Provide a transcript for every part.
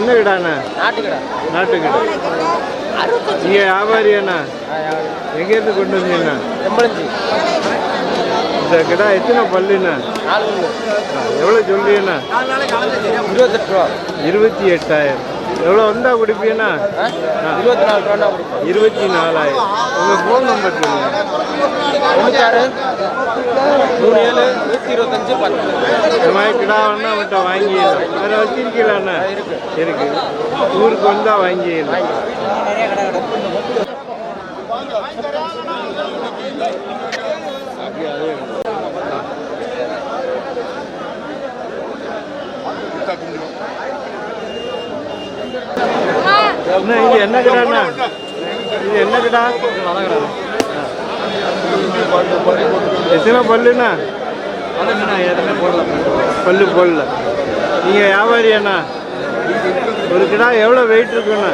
என்ன கிடாண்ணா நாட்டுக்கடை. நாட்டு கிடா நீங்கள் வியாபாரியாண்ணா எங்கேருந்து கொண்டு வந்தீங்கண்ணா? இந்த கிடா எத்தனை பல்லுண்ணா? எவ்வளோ சொல்றீங்கண்ணா? இருபத்தெட்டு ரூபா. இருபத்தி எட்டாயிரம். எவ்வளோ வந்தால் கொடுப்பீங்கண்ணா ஆ? இருபத்தி நாலு ரூபா இருபத்தி நாலாயிரம் உங்கள் ஃபோன் நம்பர் தொண்ணூத்தாறு நூறு ஏழு நூற்றி இருபத்தஞ்சு பத்து. இந்த மாதிரி கிடா வேணா அவன்கிட்ட வாங்கிடலாம். வேறு வச்சிருக்கீங்களாண்ணா இருக்கு. ஊருக்கு வந்தால் வாங்கிடலாம். இது என்ன கிடாண்ணா? இது என்ன கிடா? எத்தனை பல்லுண்ணா? பல்லு போடல. நீங்கள் வியாபாரி அண்ணா. ஒரு கிடா எவ்வளோ வெயிட் இருக்குண்ணா?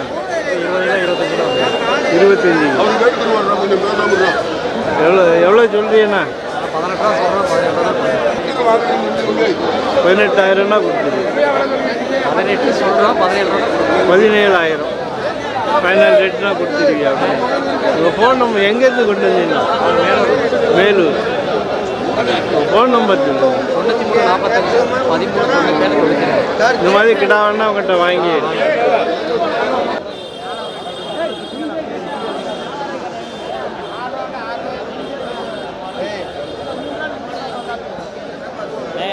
இருபத்தஞ்சி. எவ்வளோ எவ்வளோ சொல்றீங்கண்ணா? பதினெட்டாயிரம்னா கொடுத்துருங்க பதினெட்டு சொல்கிறோம் பதினேழு ரூபா பதினேழாயிரம். ஃபைனல் ரேட்னா கொடுத்துருவியா உங்கள் ஃபோன் நம்பர் எங்கேருந்து கொண்டு வந்தீங்கன்னா வேலூர் ஃபோன் நம்பர் இந்த மாதிரி கிடா வேணா உங்கள்கிட்ட வாங்கி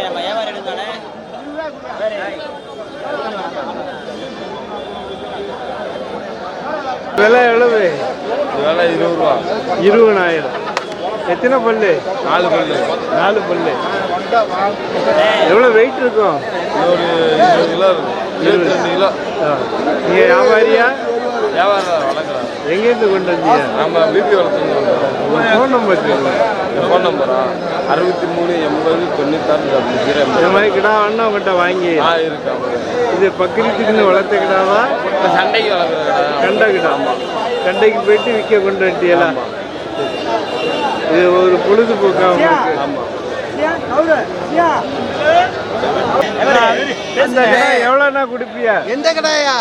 நம்ம வியாபாரம் எடுத்தானே விலை எவ்வளவு விலை இருபது ரூபா. இருபதாயிரம். எத்தனை பல்லு? நாலு பல்லு. நாலு பல்லு. எவ்வளோ வெயிட் இருக்கும்? ஒரு இருபது கிலோ இருக்கும். ரெண்டு கிலோ. நீங்கள் வியாபாரியா? வியாபாரம் வளர்க்குறாங்க எங்கேருந்து கொண்டு வந்தீங்க? நம்ம பிபி வளர்த்துன்னு உங்கள் ஃபோன் நம்பர் என் ஃபோன் நம்பரா அறுபத்தி மூணு எண்பது தொண்ணூத்தாறு ஜீரோ இந்த மாதிரி கிடா வேணா உங்கள்கிட்ட வாங்கி. ஆ இருக்கா. இது பக்ரீத்துக்குன்னு வளர்த்த கிடாவா? சண்டைக்கு வளர்க்குற கண்ட கிடா. கண்டைக்கு போயிட்டு விற்க கொண்டு வந்துட்டீங்களா இது ஒரு பொழுதுபோக்கா உங்களுக்கு? அந்த எவ்வளோண்ணா கொடுப்பியா? எந்த கடாயா?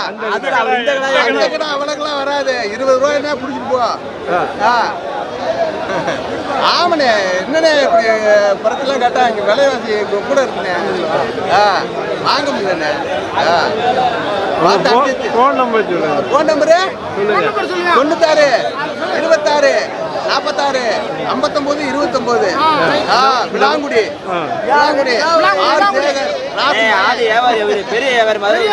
அந்த கடை அவனுக்கெல்லாம் வராது. இருபது ரூபாய் என்ன? பிடிச்சிட்டு போ. ஆமாண்ணே என்னண்ணே இப்படி படத்தெல்லாம் கேட்டா இங்க விலைவாசி கூட இருக்குண்ணே ஆ. வாங்க முடியலண்ணே ஆ. ஃபோன் நம்பர் சொல்லுங்க. ஃபோன் நம்பரு சொல்லுங்க. தொண்ணூத்தாறு இருபத்தாறு நாற்பத்தாறு ஐம்பத்தொம்போது இருபத்தொம்போது. ஆ. விளாங்குடி. ஆ. விளாங்குடி. பெரிய வியாபாரி மாதிரி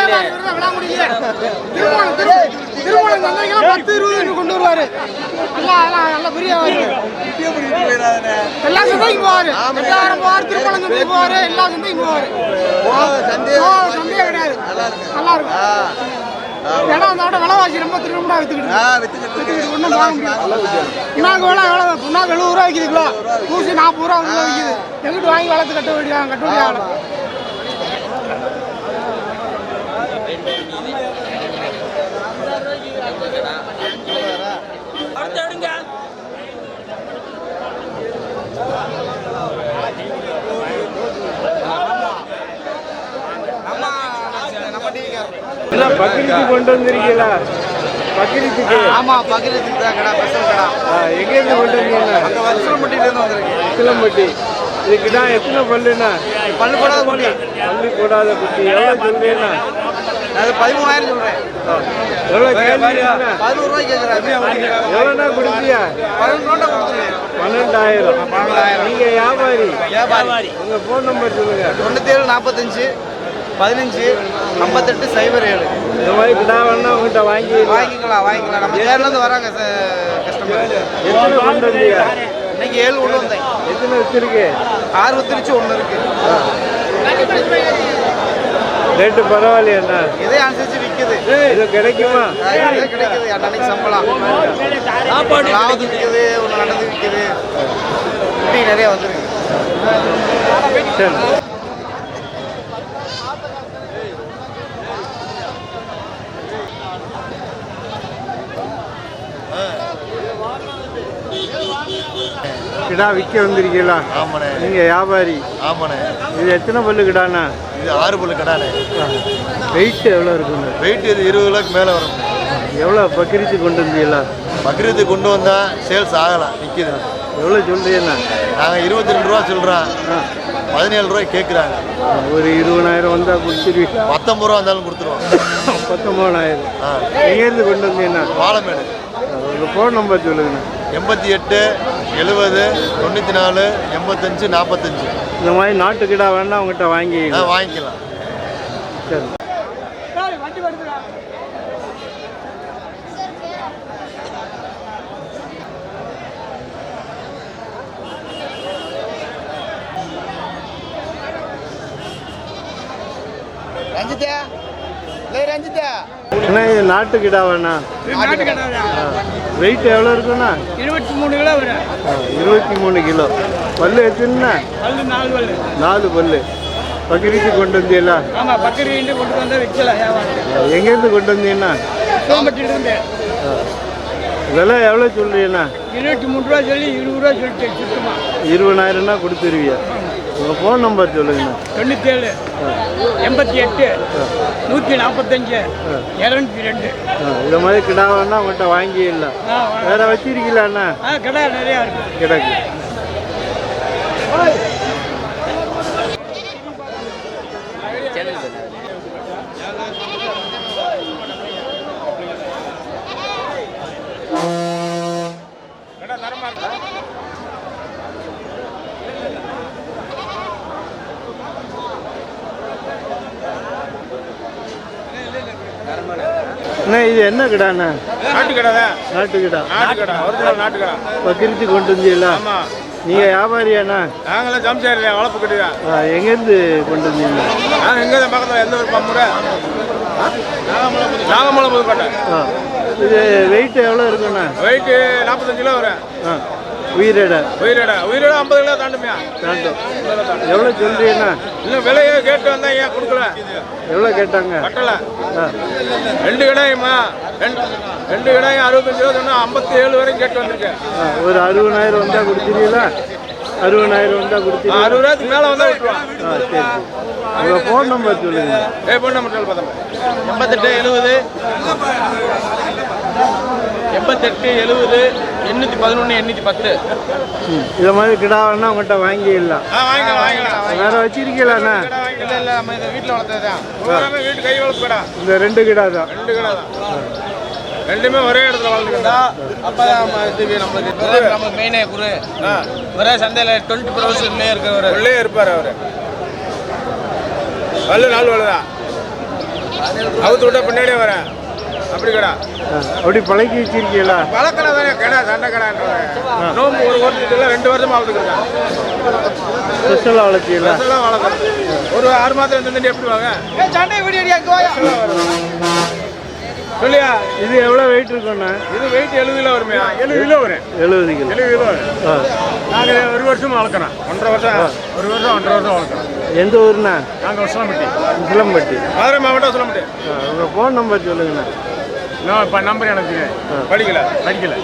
திருமணம் வந்தீங்கன்னா பத்து இருபது கொண்டு வருவாரு. எல்லாம் நல்ல பெரிய. எல்லா சந்தைக்கும் போவாரு. போவாரு திருமணம் சந்தைக்கு போவாரு எல்லா சந்தைக்கும் போவாரு. ஓ, சந்தேகம். கிடையாது. நல்லா இருக்கு. நல்லா இருக்கும் ஏன்னா அந்த விட விலைவாசி ரொம்ப திரும்ப வித்துக்கிட்டு ஒண்ணும் வாங்க முடியாது. புண்ணாக்கு விலை எவ்வளோ புண்ணாக்கு எழுபது ரூபா விற்கிது கிலோ ஊசி நாற்பது ரூபா விற்கிது எங்கிட்டு வாங்கி வளர்த்து கட்ட வேண்டிய கட்ட வேண்டிய ஆளு. எல்லாம் பக்ரீத்து கொண்டு வந்திருக்கீங்களா? பக்ரீத்துக்கு ஆமா பக்கத்துக்கு தான் கடை ஸ்பெஷல் கடை. எங்கேருந்து கொண்டு வந்தீங்க? அங்க வச்சலம்பட்டியில இருந்து வந்திருக்கு சிலம்பட்டி. இதுக்குடா எத்தனை பல்லுண்ணா? பல்லு போடாத குட்டி. பல்லு போடாத குட்டி. எவ்வளோ சொல்றீங்கண்ணா அது பதிமூணாயிரம் சொல்றேன். எவ்வளோ கேள்விண்ணா பதினோரு ரூபாய் கேட்குறேன் எவ்வளோண்ணா பதினொன்று ரூபா கொடுத்துருவேன் பன்னெண்டாயிரம். நீங்கள் வியாபாரி. வியாபாரி. உங்கள் ஃபோன் நம்பர் சொல்லுங்க. தொண்ணூத்தேழு நாற்பத்தஞ்சு பதினஞ்சு ஐம்பத்தெட்டு சைபர் ஏழு. இந்த மாதிரி கிடா வேணா உங்கள்கிட்ட வாங்கி வாங்கிக்கலாம் வாங்கிக்கலாம். நம்ம தேர்லேருந்து வராங்க கஸ்டமர் எத்தனை கொண்டு வந்தீங்க இன்னைக்கு ஏழு ஒன்று வந்தேன். எத்தனை வச்சிருக்கு? ஆறு திருச்சி ஒன்று இருக்கு. ரேட்டு பரவாயில்லையாண்ணா. இதே அனுசரிச்சு விற்குது இது கிடைக்குமா? இதே கிடைக்குது. அன்னைக்கு சம்பளம். லாபத்து விற்குது ஒன்று நடந்து விற்குது இப்படி நிறைய வந்துருக்கு. சரி. கிடா விற்க வந்திருக்கீங்களா? ஆமாண்ணே. நீங்கள் வியாபாரி. ஆமாண்ணே. இது எத்தனை பல்லு கிடாண்ணா? இது ஆறு பல்லு கடாண்ணே. வெயிட் எவ்வளோ இருக்குங்க? வெயிட் இது இருபது கிலோக்கு மேலே வரும். எவ்வளோ பக்கிரிச்சு கொண்டு வந்தீங்களா? பக்ரீத்து கொண்டு வந்தால் சேல்ஸ் ஆகலாம் நிற்கிது எவ்வளோ சொல்றீங்கண்ணா? நாங்கள் இருபத்தி ரெண்டு ரூபா சொல்கிறோம் பதினேழு ரூபாய் கேட்குறாங்க ஒரு இருபதாயிரம் வந்தால் கொடுத்துருவீங்க பத்தொம்பது ரூபா இருந்தாலும் கொடுத்துருவோம். பத்தொம்பதாயிரம் ஆ. எங்கேருந்து கொண்டு வந்தீங்கண்ணா? வாழைமேடு. உங்கள் ஃபோன் நம்பர் சொல்லுங்கண்ணா. எண்பத்தி எட்டு எழுபது தொண்ணூற்றி நாலு எண்பத்தஞ்சு நாற்பத்தஞ்சு இந்த மாதிரி நாட்டு கிடா வேணா உங்கள்கிட்ட ஆ வாங்கிக்கலாம். வாங்கிக்கலாம் சரி ரஞ்சிதா இல்லை ரஞ்சிதா அண்ணா இது நாட்டு கிடா வேணா நாட்டு கடாதா வெயிட் எவ்வளோ இருக்குண்ணா? இருபத்தி மூணு கிலோ வரும். இருபத்தி மூணு கிலோ. பல்லு எத்தனைண்ணா? பல்லு நாலு பல்லு. நாலு பல்லு. பக்கிரிச்சு கொண்டு வந்தீங்களா? ஆமா பக்கரி கொண்டு வந்தா விற்கலாம் எங்கேருந்து கொண்டு வந்தீங்கண்ணா? சோம்பட்டிட்டு இருந்து. விலை எவ்வளோ சொல்றீங்கண்ணா? இருபத்தி மூணு ரூபா சொல்லி இருபது ரூபா சொல்லிட்டு சுத்தமா. இருபதாயிரம்னா கொடுத்துருவீங்க உங்கள் ஃபோன் நம்பர் சொல்லுங்கண்ணா. தொண்ணூத்தேழு எண்பத்தி எட்டு நூற்றி நாற்பத்தஞ்சு இரநூத்தி ரெண்டு. ஆ, இந்த மாதிரி கிடா வேணா உங்கள்கிட்ட வாங்கிடலாம். ஆ வேற வச்சிருக்கீங்களாண்ணா? ஆ கடை நிறையா இருக்கு. கிடக்கு. சேனல் அண்ணா இது என்ன கிடாண்ணா நாட்டு கடை தான் நாட்டு கிடா நாட்டு கடை ஒரிஜினல் நாட்டு கடை பக்கிரிச்சு கொண்டு வந்தீங்களா? ஆமாம் நீங்கள் வியாபாரியாண்ணா நாங்களாம் ஜம்சாரி வளர்ப்பு கட்டி தான் எங்கேருந்து கொண்டு வந்தீங்க? நாங்கள் எங்கே தான் பக்கத்தில் எந்த ஒரு பம்புரை நாகமலை புதுக்கோட்டை இது வெயிட் எவ்வளோ இருக்குண்ணா வெயிட்டு நாற்பத்தஞ்சு கிலோ வரும். ஆ. உயிரிடை. உயிரிட. உயிரிட ஐம்பது கிலோ தாண்டுமையா? தாண்டும். எவ்வளோ சொல்றீங்கண்ணா இன்னும் விலையை கேட்டு வந்தா ஏன் கொடுக்கல? எவ்வளோ கேட்டாங்க? கட்டலை. ஆ. ரெண்டு கடாயுமா? ரெண்டு ரெண்டு கடாயும் அறுபத்தஞ்சு ரூபா சொன்னா ஐம்பத்தி ஏழு வரைக்கும் கேட்டு வந்திருக்கேன். ஒரு அறுபதாயிரம் வந்தால் கொடுத்துருவீங்களா அறுபதாயிரம் வந்தால் கொடுத்துருவீங்களா அறுபது ரூபாய்க்கு மேலே வந்தா விட்டுருவான் ஆ சரி உங்கள் ஃபோன் நம்பர் சொல்லுங்கள் ஏ எண்பத்தெட்டு எழுபது. எண்பத்தெட்டு எழுபது எண்ணூற்றி பதினொன்று எண்ணூற்றி பத்து. இதை மாதிரி கிடா வேணா உங்கள்கிட்ட வாங்கிடலாம் ஆ வாங்கிக்கலாம் வாங்கிக்கலாம். வேற வச்சிருக்கீங்களாண்ணா இல்லை இல்லை நம்ம இந்த வீட்டில் வளர்த்தது தான் வீட்டு கை வளர்ப்பு கடை. இந்த ரெண்டு கிடா தான். ரெண்டு கடை தான். ரெண்டுமே ஒரே இடத்துல வளர்ந்துக்கிட்டா அப்போ இது நம்மளுக்கு நம்ம மெயினே குரு. ஒரே சந்தையில் டுவெண்ட்டி ஃபோர் ஹவர்ஸ் இருக்கிற உள்ளே இருப்பார் அவரு. வல்லு நாலு வல்லுதான் அவுத்து விட்டா பின்னாடியே வரேன். அப்படி கடை அப்படி பழக்கி வச்சிருக்கீங்களா? பழக்கடை தானே கடை சண்டை கடைன்றது நோம்பு ஒரு வருஷத்துல ரெண்டு வருஷமா வளர்த்துக்கிறேன் ஸ்பெஷலாக வளர்த்தீங்களா? வருஷம்லாம் வளர்க்குறேன் ஒரு ஆறு மாதம் இருந்துட்டு எப்படி வாங்க சண்டை வீடியோ அடியா சொல்லியா? இது எவ்வளோ வெயிட் இருக்குண்ணா இது வெயிட் எழுபது கிலோ வருமையா எழுபது கிலோ வரும். எழுபது கிலோ. எழுபது கிலோ வரும். ஆ. நாங்கள் ஒரு வருஷம் வளர்க்குறோம். ஒன்றரை வருஷம் ஒரு வருஷம் ஒன்றரை வருஷம் வளர்க்குறோம். எந்த ஊருண்ணா? நாங்கள் வருஷம் சிலம்பட்டி மதுரை மாவட்டம் ஆ, உங்கள் ஃபோன் நம்பர் சொல்லுங்கண்ணா. நான் இப்போ நம்பர் எனக்கு. படிக்கல. படிக்கல.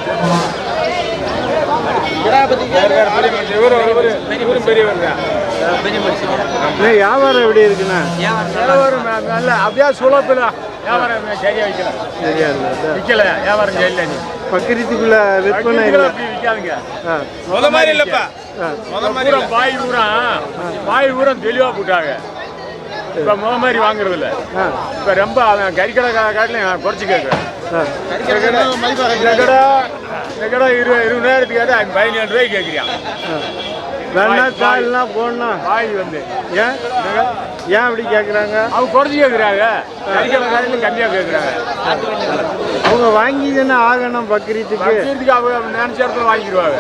வியாபாரம் எப்படி இருக்குண்ணா? வியாபாரம் நல்ல அப்படியே சுலப்பில் வியாபாரம் சரியா வைக்கல. சரியா இல்லை விற்கல வியாபாரம் சரியில்லை நீ. பக்கிரத்துக்குள்ள விற்பனை விற்காதுங்க ஆ. முத மாதிரி இல்லப்பா. ஆ. முத மாதிரி பாய் ஊரம் பாய் ஊரம் தெளிவா போட்டாங்க. இப்ப முத மாதிரி வாங்குறது இல்ல இப்ப ரொம்ப அவன் கறிக்கடை காட்டிலையும் குறைச்சி கேட்குறேன் இந்த கடை இந்த கடை இருபது இருபதாயிரத்துக்கு கேட்டா பதினேழு ரூபாய்க்கு கேட்குறியான். வேணா கால்லாம் போடணும். பாய் வந்து. ஏன்? ஏன் அப்படி கேட்குறாங்க அவங்க குறைச்சி கேட்குறாங்க கறிக்கடை காட்டிலும் கம்மியாக கேட்குறாங்க அவங்க வாங்கி தானே ஆகணும் பக்ரீத்துக்கு. பக்ரீத்துக்கு அவங்க நினைச்ச இடத்துல வாங்கிடுவாங்க.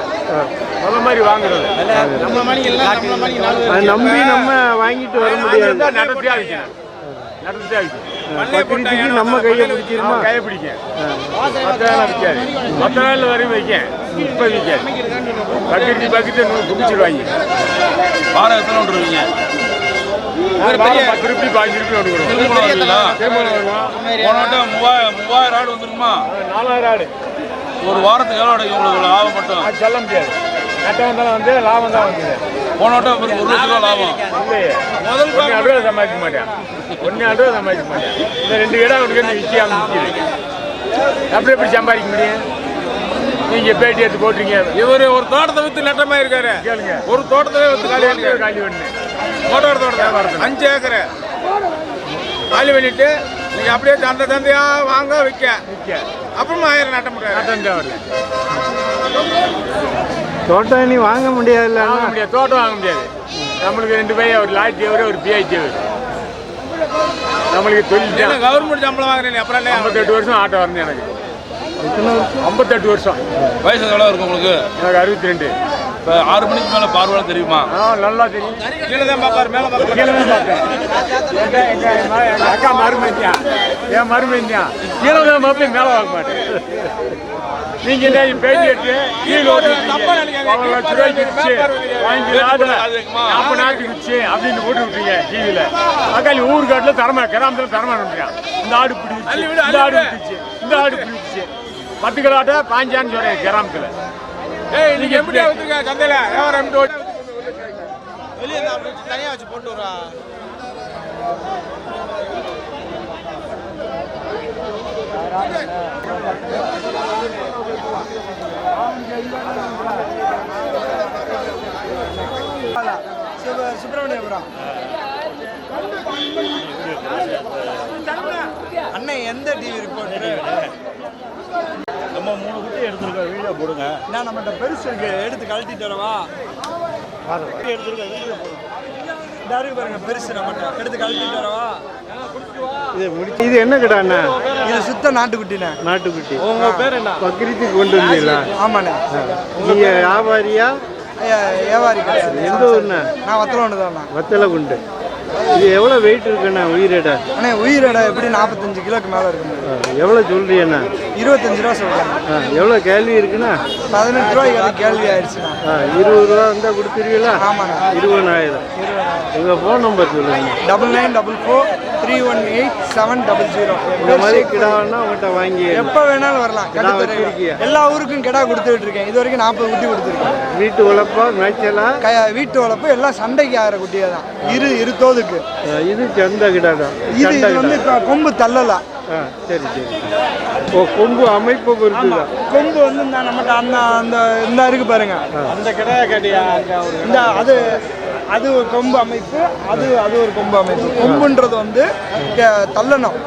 முத மாதிரி வாங்குறது. நம்ம மணி எல்லாம் நம்ம மணி நாலு அதை நம்பி நம்ம வாங்கிட்டு வர முடியாது. நடத்தியா பக்ரீத்துக்கு நம்ம கையை பிடிச்சிருமா? கையை பிடிக்க. நாள் விற்காது. மற்ற நாள் வரையும் வைக்க. இப்போ விற்காது. பக்கெட்டு பக்கெட்டு குடிச்சிருவாங்க வாரம் எத்தனை விட்டுருவீங்க பத்து ரூபாய் பாஞ்சு ரூபாய் ஒன்று வட்டம் மூவாயிரம் மூவாயிரம் ஆடு வந்துருக்குமா? நாலாயிரம் ஆடு. ஒரு வாரத்துக்கு எவ்வளோ உங்களுக்கு? அது சொல்ல முடியாது. நட்டம் வந்தாலும் வந்து லாபம் தான் வந்து. போன வட்டம் ஒரு ஒரு லட்ச ரூபா லாபம். இல்லையே முதல் ஒன்று அடுவா சமாளிக்க மாட்டேன். ஒன்று அடுவா சமாளிக்க மாட்டேன். இந்த ரெண்டு இடம் அவனுக்கு வந்து விற்காம நிற்கிது அப்படி எப்படி சம்பாதிக்க முடியும்? நீங்க பேட்டி எடுத்து போட்டுறீங்க இவர் ஒரு தோட்டத்தை வித்து நட்டமா இருக்காரு. கேளுங்க. ஒரு தோட்டத்தை வித்து காலி காலி காலி பண்ணு. மோட்டார் தோட்டத்தை அஞ்சு ஏக்கரை. காலி பண்ணிட்டு நீங்க அப்படியே தந்தை தந்தையா வாங்க விற்க விற்க அப்புறமா ஆயிரம் நட்ட முடியாது. நட்டம் தேவையில்ல. தோட்டம் நீ வாங்க முடியாதுல்ல வாங்க முடியாது. தோட்டம் வாங்க முடியாது. நம்மளுக்கு ரெண்டு பையன் ஒரு லாரி தேவர் ஒரு பிஐ தேவர் நம்மளுக்கு தொழில். கவர்மெண்ட் சம்பளம் வாங்குறீங்க அப்புறம் ஐம்பத்தெட்டு வருஷம் ஆட்டோ வரணும் எனக்கு. ஐம்பத்தெட்டு வருஷம். வயசு எவ்வளோ இருக்கும் உங்களுக்கு? எனக்கு அறுபத்தி ரெண்டு இப்போ ஆறு மணிக்கு மேலே பார்வைலாம் தெரியுமா? ஆ நல்லா தெரியும். கீழே தான் பார்ப்பாரு மேலே பார்ப்பாரு. கீழே தான் எங்க அக்கா மருமையா என் மருமையா கீழே தான் பார்ப்பேன் மேலே பார்க்க மாட்டேன் நீங்க என்ன பேட்டி எடுத்து. அவ்வளோ லட்ச ரூபாய்க்கு விற்று வாங்கி? நாற்பது நாட்டுக்கு அப்படின்னு போட்டு விட்டீங்க டிவியில் அக்காளி ஊர் காட்டில் தரமா கிராமத்தில் தரமா நினைக்கிறான். இந்த ஆடு பிடி வித்துச்சு, அள்ளி விடு, இந்த ஆடு. விட்டுச்சு இந்த ஆடு பிடி விட்டுச்சு பத்து கிலோட்ட பாஞ்சான்னு சொல்றேன் கிராமத்தில். ஏய் நீங்க எப்படி வந்துருக்க சந்தையில? வியாபாரம் வெளியே தனியாக வச்சு போட்டு வரா. சுப்பிரமணியபுரம் அண்ணன் எந்த டிவி ரிப்போர்ட்டர் நம்ம மூணு குட்டி எடுத்துருக்கோம் வீடியோ போடுங்க. நான் நம்மகிட்ட பெருசு இருக்கு. எடுத்து கழட்டிட்டு வரவா? எடுத்துருக்கோம் வீடியோ போடுங்க இந்த பாருங்க பெருசு நம்மகிட்ட. எடுத்து கழட்டிட்டு வரவா? இது என்ன கடை அண்ணா? இது சுத்த நாட்டுக்குட்டிண்ணே. நாட்டுக்குட்டி. உங்க பேர் என்ன? பக்ரீத்துக்கு கொண்டு வந்தீங்களா? ஆமாண்ணே. நீங்க வியாபாரியா? வியாபாரி எந்த ஊர்ண்ணா? நான் வத்தலோண்டு தான்ண்ணா வத்தலை குண்டு இது எவ்வளோ வெயிட் இருக்குண்ணா உயிரிட? அண்ணே உயிரோட எப்படி நாற்பத்தஞ்சு கிலோக்கு மேலே இருக்கு எவ்வளோ சொல்றீண்ணா இருபத்தஞ்சு ரூபா சொல்கிறேன் எவ்வளோ கேள்வி இருக்குண்ணா? பதினெட்டு ரூபாய்க்கு அது கேள்வி ஆயிடுச்சுண்ணா. இருபது ரூபா இருந்தால் கொடுத்துருவீங்களா? ஆமாண்ணா. இருபதாயிரம். உங்கள் ஃபோன் நம்பர் சொல்லுங்க. Double nine double four three one eight seven double zero இந்த மாதிரி கிடாவன்னா உங்கள்கிட்ட வாங்கி எப்போ வேணாலும் வரலாம். கிடா. வச்சிருக்கியா? எல்லா ஊருக்கும் கிடா கொடுத்துட்டு இருக்கேன் இது வரைக்கும் நாற்பது குட்டி கொடுத்துருக்கேன். வீட்டு உழைப்பா மேய்ச்சலா? க வீட்டு வளர்ப்பு எல்லாம் சண்டைக்கு ஆகிற குட்டியே தான். இரு இரு தோதுக்கு. ஆ, இது சந்த கிடா தான். இது சண்டை இது வந்து கிடா கொ- கொம்பு தள்ளலாம் ஆ சரி சரி. ஓ கொம்பு அமைப்பு பொறுத்து தான். கொம்பு வந்து இந்த நம்மகிட்ட அந்த அந்த இந்த இருக்கு பாருங்க. அந்த கிடா கட்டியா? இந்த அது அது ஒரு கொம்பு அமைப்பு அது அது ஒரு கொம்பு அமைப்பு. கொம்புன்றது வந்து தள்ளணும்.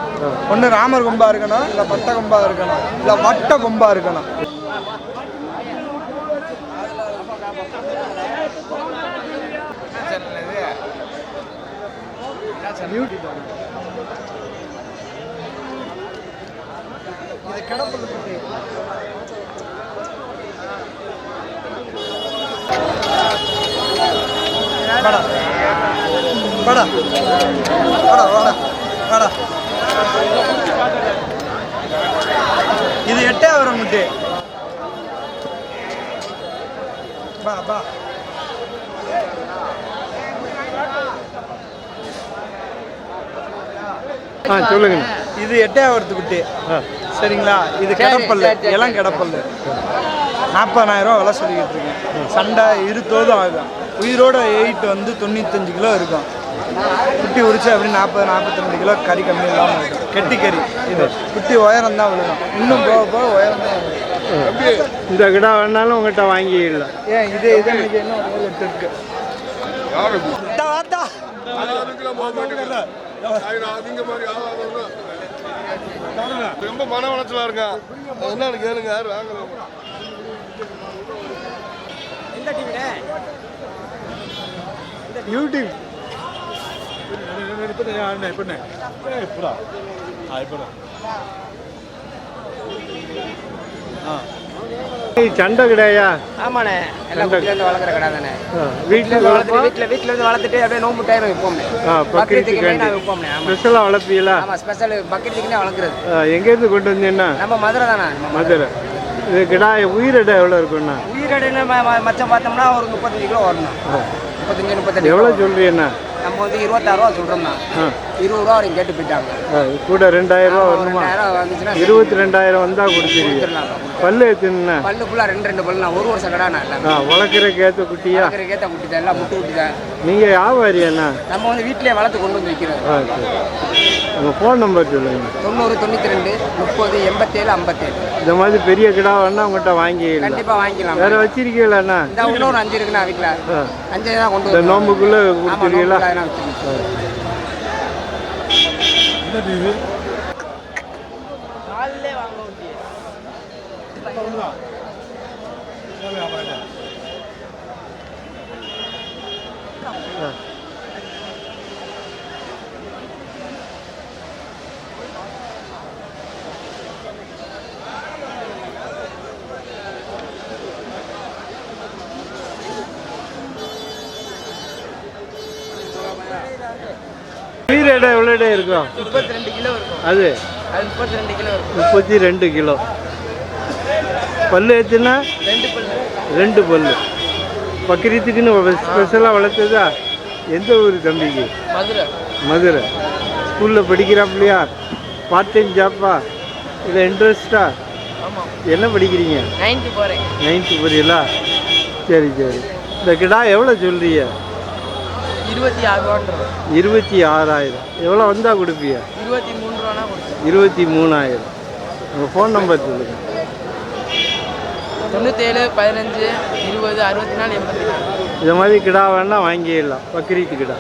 ஒன்று ராமர் கொம்பா இருக்கணும் இல்லை பட்ட கொம்பா இருக்கணும் இல்லை வட்ட கொம்பா இருக்கணும். இது கிடப்பது வாடா. வாடா. வாடா வாடா. வாடா. இது எட்டே வரும் முட்டு. பா பா ஆ சொல்லுங்க இது எட்டே வரத்து குட்டி. சரிங்களா? இது கிடப்பல்லு. இளம் கிடப்பல்லு. நாற்பதாயிரம் ரூபா விலை சொல்லிக்கிட்டு இருக்கேன். சண்டை இரு தோதும் ஆகும் உயிரோட எயிட் வந்து தொண்ணூத்தஞ்சு கிலோ இருக்கும். குட்டி உரிச்சு அப்படி நாற்பது நாற்பத்தி ரெண்டு கிலோ கறி கம்மி இல்லாமல் இருக்கும். கெட்டி கறி. இது குட்டி உயரம் தான் விழுகும். இன்னும் போக போக உயரம் தான் இந்த கிடா வேணாலும் உங்கள்கிட்ட வாங்கிடலாம். ஏன் இது இது இன்னைக்கு என்ன ஒரு ஏழு எட்டு இருக்கு இந்தா வாத்தா. ரொம்ப மன உளைச்சலா இருக்க? என்னன்னு கேளுங்க யார் வாங்குறோம் யூடியூப். இது சண்டை கிடையா ஆமாண்ணே. எல்லாம் இருந்து வளர்க்குற கடை தானே. வீட்டில் வளர்த்துட்டு வளர்ப்பா? வீட்டில் வீட்டில் இருந்து வளர்த்துட்டு அப்படியே நோம்பு டைம் விற்போம்ண்ணே ஆ பக்ரீத்துக்கு ஆமாம் ஸ்பெஷலாக வளர்ப்பீங்களா? ஆமாம் ஸ்பெஷல் பக்ரீத்துக்குன்னே வளர்க்குறது. ஆ, எங்கேருந்து கொண்டு வந்தீங்கன்னா? நம்ம மதுரை தானே மதுரை. இது கிடா உயிரிட எவ்வளோ இருக்குண்ணா உயிரடைன்னு மச்சம் பார்த்தோம்னா ஒரு முப்பத்தஞ்சு கிலோ வரணும் முப்பத்தஞ்சு முப்பத்தஞ்சு எவ்வளோ சொல்றீங்கண்ணா நம்ம வந்து இருபத்தாறு ரூபா சொல்கிறோம்ண்ணா இருபது ரூபா வரைக்கும் கேட்டு போயிட்டாங்க. கூட ரெண்டாயிரம் ரூபா வரணுமா இருபத்தி ரெண்டாயிரம் வந்தால் கொடுத்துருவீங்க பல்லு எத்தனை பல்லு ஃபுல்லாக ரெண்டு ரெண்டு பல்லு நான் ஒரு வருஷம் கடை நான் எல்லாமே. ஆ வளர்க்குறக்கு ஏற்ற குட்டியா? கேத்த குட்டி தான் எல்லாம் முட்டு குட்டி தான் நீங்கள் வியாபாரியாண்ணா நம்ம வந்து வீட்டிலேயே வளர்த்து கொண்டு வந்து சரி. உங்கள் ஃபோன் நம்பர் சொல்லுங்கள் தொண்ணூறு தொண்ணூற்றி ரெண்டு முப்பது எண்பத்தேழு ஐம்பத்தேழு. இந்த மாதிரி பெரிய கிடா வேணா உங்கள்கிட்ட வாங்கிக்கலாம் கண்டிப்பாக வாங்கிக்கலாம் வேற வச்சிருக்கீங்களாண்ணா இந்த இன்னொரு அஞ்சு இருக்குண்ணா வீட்டில். அஞ்சு தான் கொண்டு இந்த வந்து நோம்புக்குள்ளே கொடுத்துருவீங்களா உயிர் எடை எவ்வளோ எடை இருக்கும். முப்பத்தி ரெண்டு கிலோ இருக்கும். அது? முப்பத்தி ரெண்டு கிலோ இருக்கும். முப்பத்தி ரெண்டு கிலோ. பல்லு எத்துனா? ரெண்டு பல்லு. ரெண்டு பல்லு. பக்ரீத்துக்குன்னு ஸ்பெஷலாக வளர்த்ததா? எந்த ஊர் தம்பிக்கு? மதுரை. மதுரை. ஸ்கூலில் படிக்கிறாப்லையா பார்ட் டைம் ஜாப்பா இல்லை இன்ட்ரெஸ்டா என்ன படிக்கிறீங்க? நைன்த்து போகிறேன் நைன்த்து புரியலா சரி சரி. இந்த கிடா எவ்வளோ சொல்றீங்க? இருபத்தி ஆறு ரூபான்றோம் இருபத்தி ஆறாயிரம். எவ்வளோ வந்தால் கொடுப்பீங்க இருபத்தி மூணு ரூபானா இருபத்தி மூணாயிரம். உங்கள் ஃபோன் நம்பர் சொல்லுங்கள் தொண்ணூற்றேழு பதினஞ்சு இருபது அறுபத்தி நாலு எண்பத்தி நாலு. இந்த மாதிரி கிடா வேணா வாங்கிடலாம். பக்ரீத்து கிடா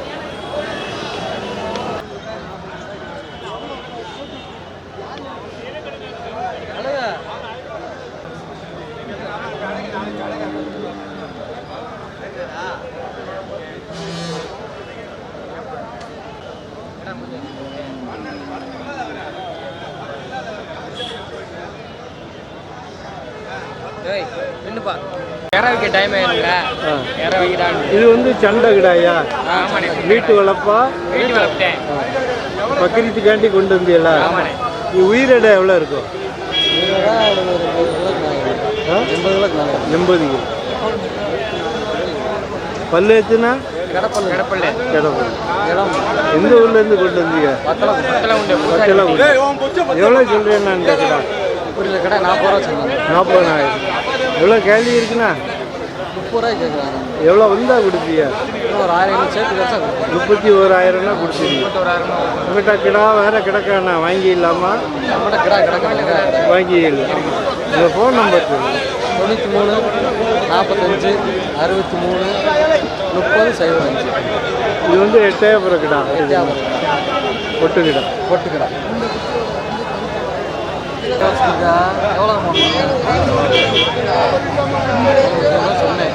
ஏய் நின்றுப்பா இற வைக்க டைம் ஆயிருங்க ஆ. இற வைக்கிறான்னு இது வந்து சண்டை கிடாயா வீட்டு வளர்ப்பா வீட்டு வளர்ப்பிட்டேன். பக்ரீத்துக்காண்டி கொண்டு ஆமாண்ணே. இது உயிரிடை எவ்வளோ இருக்கும்? எண்பது கிலோ. பல்லு எத்துனா? கடப்பல் கடப்பல் கிடப்பல் எந்த ஊர்லேருந்து கொண்டு வந்தீங்க? எவ்வளோ சொல்கிறேன் நான் கிடா? புரியல கடை. நாற்பது ரூபா சொன்னாங்க. நாற்பதாயிரம். எவ்வளோ கேள்வி இருக்குண்ணா? முப்பது ரூபாய்க்கு கேட்குறாங்க. எவ்வளோ வந்தா கொடுப்பீங்க? ஒரு ஆயிரம் சேர்த்து வச்சா முப்பத்தி ஓராயிரம்னா ஆயிரம் உங்கள்கிட்ட கிடா வேற கிடக்காண்ணா வாங்கிடலாமா நம்மகிட்ட கிடா கிடக்காங்க வாங்கிடலாம் உங்கள் ஃபோன் நம்பர் தொண்ணூற்றி மூணு நாற்பத்தஞ்சு அறுபத்தி மூணு முப்பது சைபர் அஞ்சு. இது வந்து எட்டயபுரம் கிடா. பொட்டு கிடா. போட்டுக்கிறா எவ்வளோ சொன்னேன்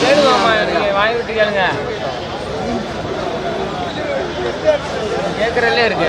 கேளுமாம்மா நீங்கள் வாங்கி விட்டு கேளுங்க கேட்குறதுலே இருக்கு.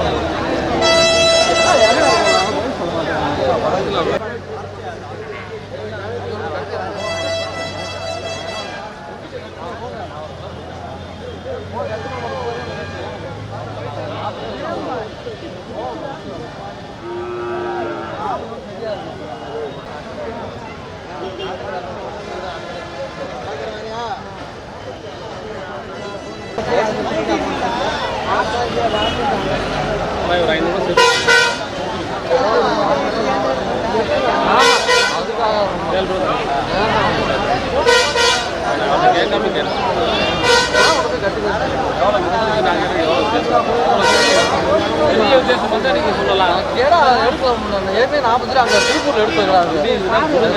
பெரிய வித்தியாசம் வந்து நீங்கள் சொல்லலாம் ஏடா எடுக்கலாம் ஏற்கனவே நாற்பது அங்கே திருப்பூரில் எடுத்துக்கிறாங்க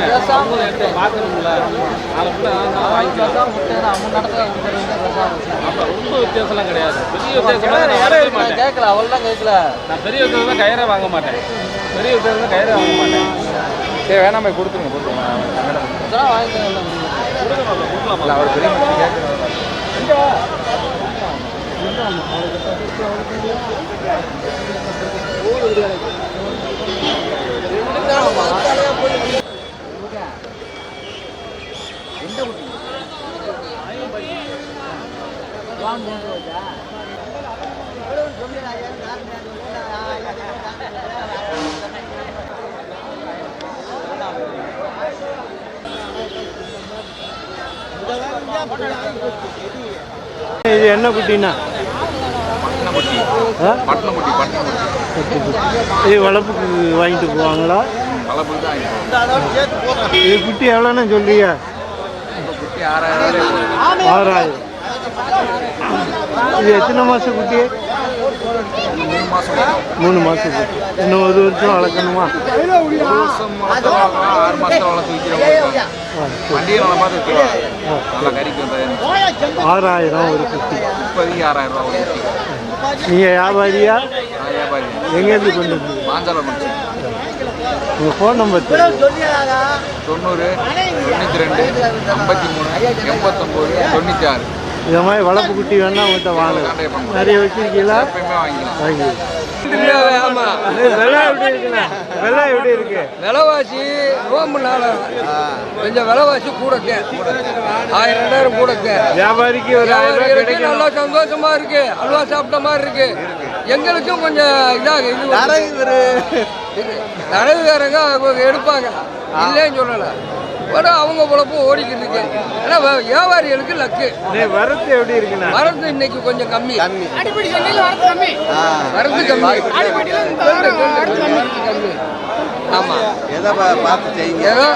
பேசாமல் எடுத்து பார்க்கணும்ல அவங்க நடத்த ரொம்ப கிடையாது பெரிய வித்தியாசம் கேட்கல அவள்லாம் கேட்கல பெரிய வித்தியாசம் கயிறை வாங்க மாட்டேன். பெரிய வித்தியாசம் கயிறை வாங்க மாட்டேன். சரி வேணாமே கொடுத்துருங்க கொடுத்துருங்க வாங்கிக்கலாம் கொடுக்கலாம் அவர் பெரிய கேட்குறேன் இது என்ன குட்டினா? ஆ? இது வளர்ப்புக்கு வாங்கிட்டு போவாங்களா? இது குட்டி எவ்வளோன்னு சொல்றீங்க? ஆறாயிரம். இது எத்தனை மாதம் குட்டி? மூணு மாதம் குட்டி இன்னும் ஒரு வருஷம் வளர்க்கணுமா? ஆறு மாசம் வளர்த்து விற்கிறவங்க ஆ, சரி. வண்டியை நல்லா பார்த்து நல்லா கறிக்கு ஆறாயிரம் ஒரு குட்டி. இப்போதைக்கு ஆறாயிரம் ரூபா வரும் நீங்கள் வியாபாரியா? வியாபாரி எங்கேருந்து கொண்டு வந்து மாஞ்சாலம் உங்கள் ஃபோன் நம்பர் தொண்ணூறு தொண்ணூற்றி ரெண்டு ஐம்பத்தி மூணு எண்பத்தொம்போது தொண்ணூற்றி ஆறு. இந்த மாதிரி வளர்ப்பு குட்டி வேணா உங்கள்கிட்ட பண்ணுங்க நிறைய வச்சிருக்கீங்களா? வாங்கி. விலை எப்படி இருக்குண்ணா? விலை எப்படி இருக்கு? விலைவாசி ரோம்புனால கொஞ்சம் விலைவாசி கூடக்க. ஆயிரம் ரெண்டாயிரம் கூடக்க. வியாபாரிக்கு ஒரு ஆயிரம் ரூபாய் வியாபாரிகளுக்கு கிடைக்கும் நல்லா சந்தோஷமா இருக்கு. அல்வா சாப்பிட்ட மாதிரி இருக்கு. எங்களுக்கும் கொஞ்சம் இதாக இது தரவுகாரங்க எடுப்பாங்க. இல்லைன்னு சொல்லல. ஒரு அவங்க பொழப்பு ஓடிக்கிட்டு இருக்கு. ஆனா வ- வியாபாரிகளுக்கு லக்கு வரத்து எப்படி இருக்குண்ணா? வரது இன்னைக்கு கொஞ்சம் கம்மி. அடிப்படை சந்தையில் வரது கம்மி. ஆமா. எதை பார்த்து செய்யுங்க. ஏதோ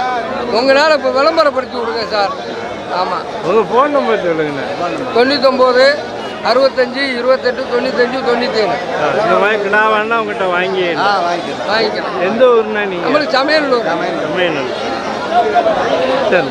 உங்களால் இப்போ விளம்பரப்படுத்தி விடுங்க சார். ஆமாம் உங்க ஃபோன் நம்பர் சொல்லுங்கண்ணா. தொண்ணூத்தொம்பது அறுபத்தஞ்சு இருபத்தெட்டு தொண்ணூத்தஞ்சு தொண்ணூத்தேழு. கிடா வேணா உங்கள்கிட்ட வாங்கி வாங்கிக்கலாம். எந்த ஊர்னா நீங்க? நம்மளுக்கு சமையல் சமையல் சரி